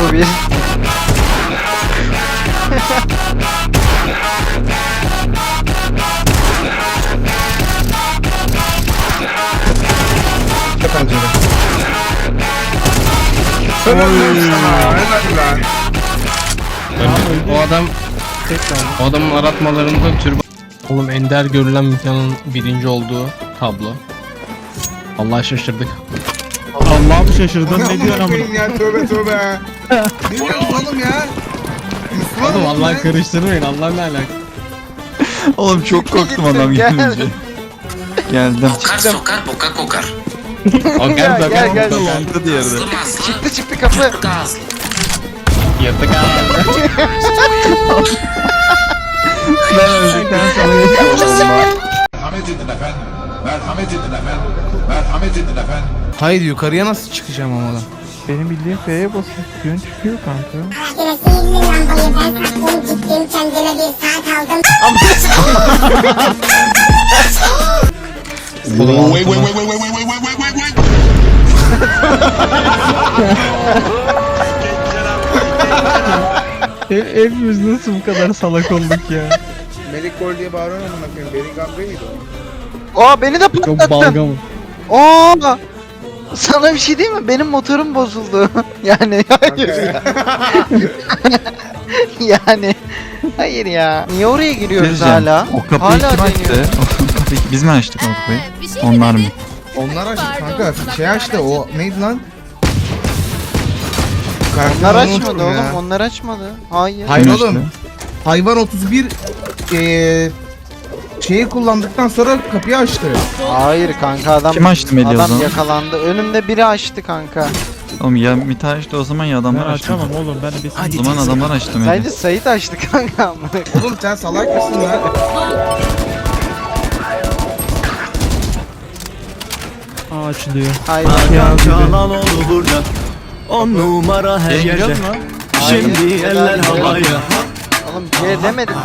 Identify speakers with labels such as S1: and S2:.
S1: Bu bir.
S2: pencere. Helal lan. Helal lan.
S3: O adam o adamın aratmalarında türban Oğlum ender görülen mekanın birinci olduğu tablo. Allah şaşırdık.
S4: Allah'ım şaşırdım ne diyorsun amına.
S2: Koyayım ya tövbe tövbe. ne diyorsun oğlum ya? Müslüman
S3: Oğlum Allah karıştırmayın Allah ne alaka.
S5: Oğlum çok korktum adam
S1: Gel.
S5: gelince. Geldim.
S6: Kokar sokar boka kokar.
S3: O
S1: Gel,
S3: gel
S1: gel, gel.
S5: Yantı diğerde.
S6: Aslı maslı.
S1: Çıktı çıktı kapı.
S6: Yırtık ağızlı.
S3: Yırtık abi.
S5: Ben öldükten sonra
S7: Merhamet edin efendim. Merhamet edin efendim. Merhamet edin efendim.
S2: Hayır yukarıya nasıl çıkacağım ama lan?
S4: Benim bildiğim F'ye basıp yön çıkıyor kanka.
S8: Yine sihirli lambayı ben taktım gittim kendime bir saat aldım.
S3: Oğlum
S7: Wait, wait,
S3: altıma-
S7: wait, wait, wait, wait, wait, wait, wait, wait.
S4: He- hepimiz nasıl bu kadar salak olduk ya.
S2: Melik Gol diye bağırıyorum amına koyayım. Beni Gamze'ydi o.
S1: Aa beni de
S3: Çok
S1: patlattın.
S3: balgamım.
S1: Aa! Sana bir şey diyeyim mi? Benim motorum bozuldu. yani hayır ya. yani hayır ya. Niye oraya giriyoruz hala?
S5: O kapıyı
S1: Hala
S5: kim açtı?
S1: deniyor.
S5: O kapıyı biz mi açtık o kapıyı? Onlar mı?
S2: Onlar açtı kanka. Şey açtı o neydi lan?
S1: Onlar
S2: Karakterini
S1: açmadı
S2: unuttum
S1: oğlum.
S2: ya.
S1: Onlar açmadı. Hayır.
S2: Hayır
S5: Kim
S2: oğlum. Hayvan 31 eee şeyi kullandıktan sonra kapıyı açtı.
S1: Hayır kanka adam
S5: Kim açtı o
S1: adam
S5: zaman?
S1: yakalandı. Önümde biri açtı kanka.
S5: Oğlum ya Mita açtı o zaman ya
S4: Ben
S5: adamlar açtı.
S4: açamam oğlum ben bir
S5: O zaman adamlar açtı Melih.
S1: Bence Sait açtı kanka.
S2: Oğlum sen salak mısın lan?
S4: Aa açılıyor.
S1: Hayır.
S4: Ya
S9: Canan oldu burada On numara her yerde
S5: mu?
S9: Şimdi eller havaya
S1: Oğlum C demedim mi?